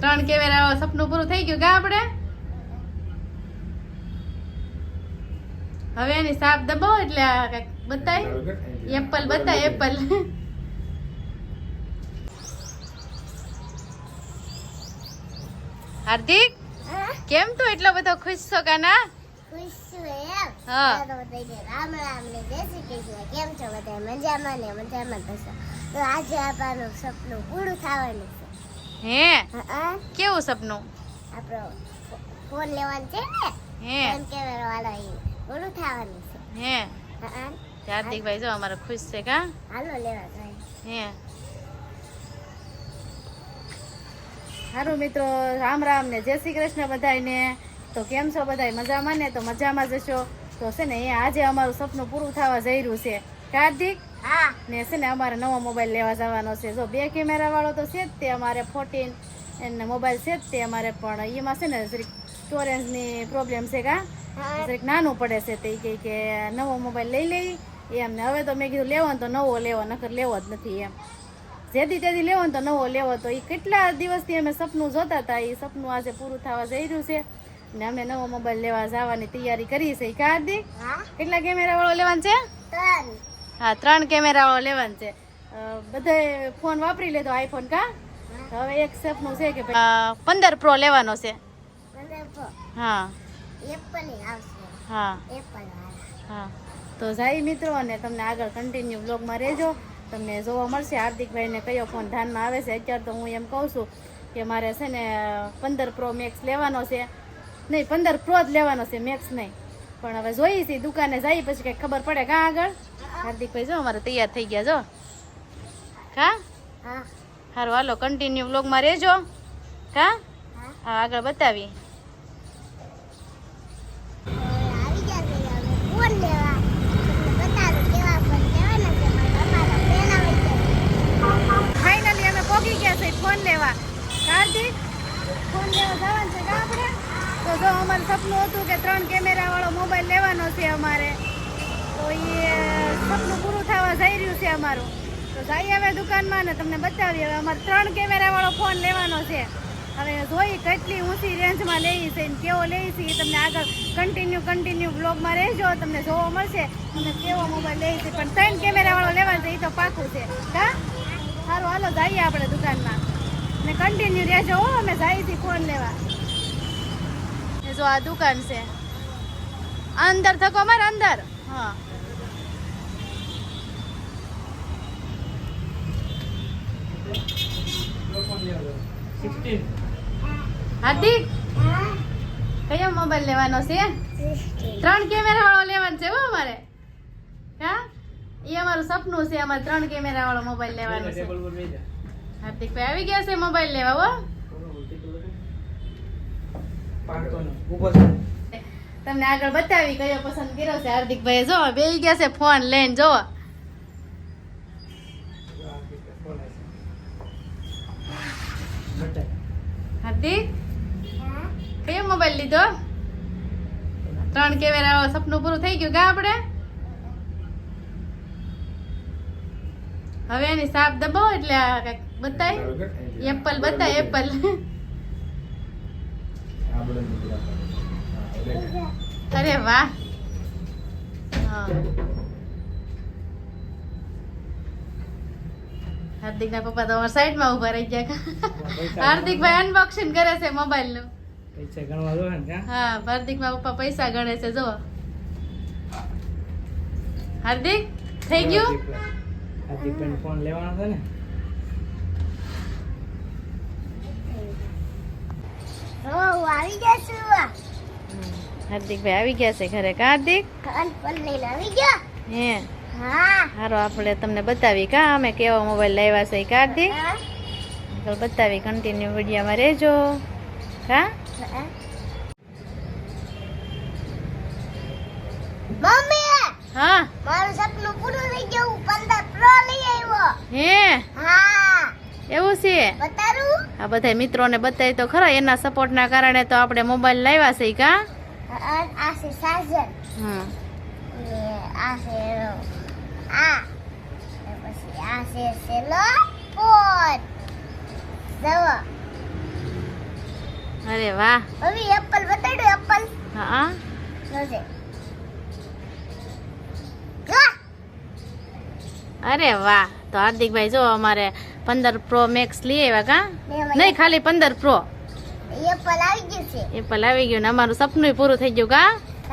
ત્રણ કેમેરા સપનું પૂરું થઈ ગયું કા આપણે? હવે એની સાપ દબાવો એટલે કંઈક બતાય. એપલ બતાય એપલ. હાર્દિક કેમ તું એટલો બધો ખુશ છો કાના. રામ રામ ને જય શ્રી કૃષ્ણ. કેમ છો બધા? મજામાં ને મજામાં થશો તો આજે આપણું સપનું પૂરું થવાનું છે. હે? હા કેવું સપનું? આપણો ફોન લેવાનો છે ને? હે. ફોન કેમેરા વાળો એ. પૂરું થવાનું છે. હે. હા હાર્દિકભાઈ જો અમારે ખુશ છે કા? હાલો લેવા જાય. હે. સારું મિત્રો રામ રામ ને જય શ્રી કૃષ્ણ બધાયને. તો કેમ છો બધાય? મજામાં ને? તો મજામાં જશો તો છે ને એ આજે અમારું સપનું પૂરું થવા જઈ રહ્યું છે. કાર્તિક હા. ને છે ને અમારે નવો મોબાઈલ લેવા જવાનો છે. જો બે કેમેરા વાળો તો છે જ તે અમારે ફોર્ટીન અને મોબાઈલ છે જ તે અમારે પણ એમાં છે ને જરીક સ્ટોરેજની પ્રોબ્લેમ છે કા? જરીક નાનું પડે છે તે કે કે નવો મોબાઈલ લઈ લઈ. એમ ને હવે તો મેં કીધું લેવો ને તો નવો લેવો નકર લેવો જ નથી એમ. જેથી તેથી લેવો ને તો નવો લેવો તો એ કેટલા દિવસથી અમે સપનું જોતા હતા એ સપનું આજે પૂરું થવા જઈ રહ્યું છે. ને અમે નવો મોબાઈલ લેવા જવાની તૈયારી કરી છે. કા હાર્દિક? કેટલા કેમેરા વાળો લેવાનો છે? હા ત્રણ કેમેરાઓ લેવાનું છે. બધે ફોન વાપરી લેતો આઈફોન કા? હવે એક સપનું છે કે પંદર પ્રો લેવાનો છે. હા. એપલ હા. એપલ હા. તો જાય મિત્રો અને તમને આગળ કન્ટિન્યુ બ્લોગમાં રહેજો. તમને જોવા મળશે. હાર્દિકભાઈને કયો ફોન ધ્યાનમાં આવે છે. અત્યારે તો હું એમ કહું છું કે મારે છે ને પંદર પ્રો મેક્સ લેવાનો છે. નહીં પંદર પ્રો જ લેવાનો છે મેક્સ નહીં. પણ હવે જોઈ છે દુકાને જઈ પછી કંઈક ખબર પડે કાં આગળ? હાર્દિકભાઈ જો અમારે તૈયાર થઈ ગયા જો. કા? હા. સારું હાલો કન્ટિન્યુ બ્લોગમાં રહેજો. કા? હા. હા આગળ બતાવી. ફાઇનલી અમે પહોંચી ગયા છે ફોન લેવા. કાર્તિક ફોન લેવા જવાનું છે કા આપણે તો જો અમારું સપનું હતું કે ત્રણ કેમેરા વાળો મોબાઈલ લેવાનો છે અમારે. તો એ સપનું પૂરું થવા જઈ રહ્યું છે અમારું. તો જઈએ હવે દુકાનમાં ને તમને બતાવીએ. હવે અમારે ત્રણ કેમેરાવાળો ફોન લેવાનો છે. હવે જોઈ કેટલી ઊંચી રેન્જમાં છે ને કેવો લઈ છે એ તમને આગળ કન્ટિન્યુ કન્ટિન્યુ બ્લોગમાં રહેજો. તમને જોવા મળશે. તમને કેવો મોબાઈલ લેવી છે. પણ ત્રણ કેમેરાવાળો લેવાનો છે તો પાકું છે. હા? સારું હાલો, જઈએ આપણે દુકાનમાં. ને કન્ટિન્યુ રહેજો હો, અમે છીએ ફોન લેવા. જો આ દુકાન છે. અંદર થકો મારે અંદર. હા. હાર્દિક કયો મોબાઈલ લેવાનો છે? ત્રણ કેમેરા વાળો લેવાનો છે હો અમારે. હા? એ અમારું સપનું છે અમારે ત્રણ કેમેરા વાળો મોબાઈલ લેવાનો છે. હાર્દિક ભાઈ આવી ગયા છે મોબાઈલ લેવા હો. તમને આગળ બતાવી કયો પસંદ કર્યો છે? હાર્દિક ભાઈ જો બે ગયા છે ફોન લઈને જો. હાર્દિક? કયો મોબાઈલ લીધો? ત્રણ કેમેરા સપનું પૂરું થઈ ગયું કા આપણે? હવે એની સાપ દબાવો એટલે આ કંઈક બતાય. એપલ બતાય એપલ. અરે વાહ. હા. હાર્દિક ના પપ્પા તો અમારા સાઈડમાં ઊભા રહી ગયા. હાર્દિક ભાઈ અનબોક્સિંગ કરે છે મોબાઈલનું પૈસા ગણવા દો ને હા હાર્દિકમાં પપ્પા પૈસા ગણે છે જો હાર્દિક થઈ ગયું? હાર્દિક પણ ફોન લેવાનો છે ને? આવી ગયા છું. હાર્દિક ભાઈ આવી ગયા છે ઘરે કા હાર્દિક? કાન લઈને આવી ગયા. હા. હારો આપણે તમને બતાવી કા અમે કેવા મોબાઈલ લાવ્યા છે કાઢી આગળ બતાવી કન્ટિન્યુ વિડીયોમાં રહેજો. હા. મમ્મી! હા. મારું સપનું પૂરું થઈ ગયું. પંદર પ્રો લઈ આવ્યો. હે? હા. એવું છે? બતારું આ બધા મિત્રોને બતાવી તો ખરા એના સપોર્ટના કારણે તો આપણે મોબાઈલ લાવ્યા છે કા? હા, આ છે સાજન. હમ આ છે પછી આ છે સેલો ફોન જવો અરે વાહ હવે એપલ બતાડો એપલ હા જોજે અરે વાહ તો હાર્દિકભાઈ જો અમારે પંદર પ્રો મેક્સ લઈ આવ્યા કા નહીં ખાલી પંદર પ્રો એપલ આવી ગયું છે એપલ આવી ગયું ને અમારું સપનું પૂરું થઈ ગયું કા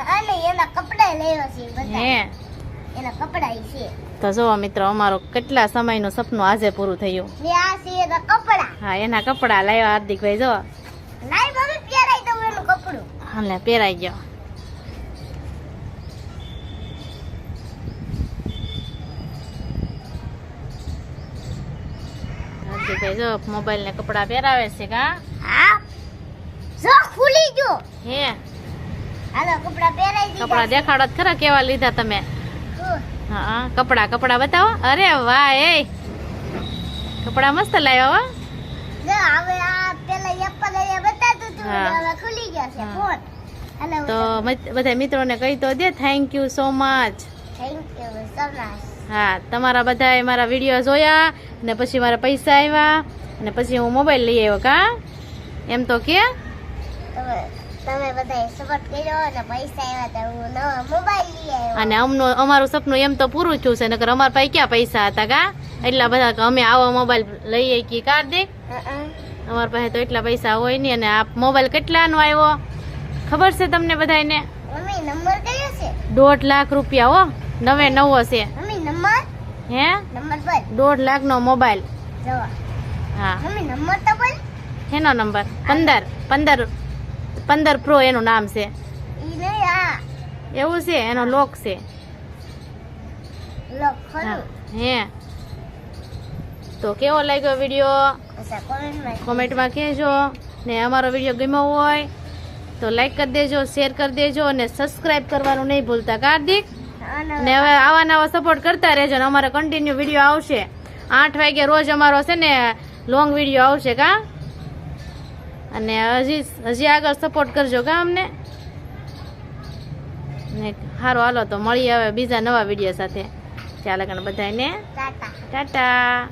અને એના કપડા લેવા છે હે એના કપડા છે. તો જો મિત્રો અમારો કેટલા સમયનું સપનું આજે પૂરું થયું. ને આ છે એના કપડા. હા એના કપડા લાવ્યા હાર્દિકભાઈ જો લાઈ મમ્મી પહેરાઈ દઉં એનું કપડું. હાલે પહેરાઈ ગયો. હાર્દિકભાઈ જો મોબાઈલ ને કપડા પહેરાવે છે કા? હા. જો ખુલી ગયો. હે. હાલો કપડા પહેરાઈ દીધા. કપડા દેખાડો ખરા કેવા લીધા તમે? હા કપડા કપડા બતાવો. અરે વાહ એ. કપડા મસ્ત લાવ્યા વા તો બધા મિત્રોને કહી તો દે થેન્ક યુ સો મચ હા તમારા બધાએ મારા વીડિયો જોયા ને પછી મારા પૈસા આવ્યા અને પછી હું મોબાઈલ લઈ આવ્યો કા? એમ તો કે? તમે તમે બધાએ સપોર્ટ કર્યો અને પૈસા આવ્યા તો હું નવો મોબાઈલ લઈ આવ્યો. અને અમનું અમારું સપનું એમ તો પૂરું થયું છે નકર અમારા પાસે ક્યાં પૈસા હતા કા? એટલા બધા કે અમે આવો મોબાઈલ લઈએ કે કાર્તિક હં, અમારા પાસે તો એટલા પૈસા હોય નહીં અને આ મોબાઈલ કેટલાનો આવ્યો ખબર છે તમને બધાને મમ્મી નંબર કયો છે? દોઢ લાખ રૂપિયા હો નવે નવો છે. Mummy number? હે? નંબર દોઢ લાખનો મોબાઈલ હા. મમ્મી નંબર તો બોલ. એનો નંબર? પંદર. પંદર પંદર પ્રો એનું નામ છે. એવું છે એનો લોક છે. હા. તો કેવો લાગ્યો વીડિયો? કોમેન્ટમાં કોમેન્ટમાં કહેજો. ને અમારો વીડિયો ગમ્યો હોય તો લાઈક કરી દેજો શેર કરી દેજો અને સબસ્ક્રાઇબ કરવાનું નહીં ભૂલતા કાર્તિક ને હવે આવા નવા સપોર્ટ કરતા રહેજો ને અમારે કન્ટિન્યુ વીડિયો આવશે. આઠ વાગે રોજ અમારો છે ને લોંગ વીડિયો આવશે કા? અને હજી હજી આગળ સપોર્ટ કરજો કા અમને. ને સારું હાલો તો મળીએ હવે બીજા નવા વીડિયો સાથે. ચાલે બધાને ટાટા.